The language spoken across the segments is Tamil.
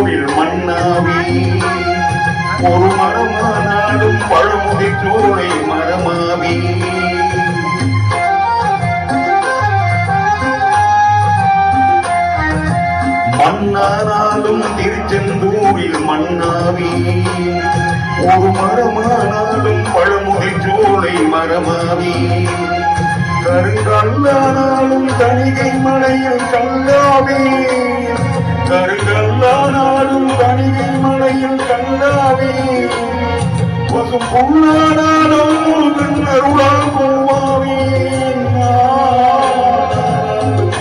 கோவில் மன்னாவே. ஒரு மரமானாலும் பழமுதி சோலை மரமாவே. மன்னானாலும் திருச்செந்தூரில் மன்னாவே. ஒரு மரமானாலும் பழமுதி சோலை மரமாவே. கருங்கல்லானாலும் தணிகை மலையில் கல்லாவே. கல்லாவே பசும் புல்லானாலும் முருகன் போவாவே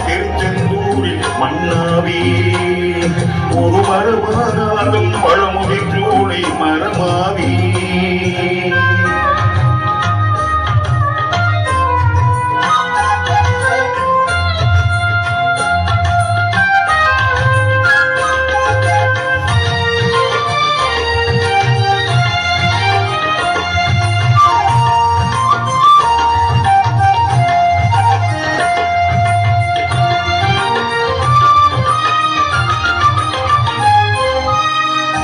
திருச்செந்தூரில் மன்னாவே. ஒரு மரமானாலும் பழமுதி சோலை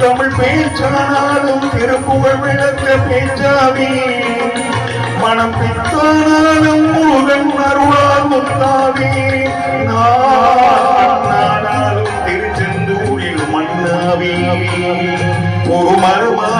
தமிழ் பேச்சானாலும் திருப்புகழ் விளக்க பேச்சாவே மனம் பித்தானாலும் முருகன் அருளால் முத்தாவே நானாலும் திருச்செந்தூரில் மன்னாவே. ஒரு மரமானாலும் மரமா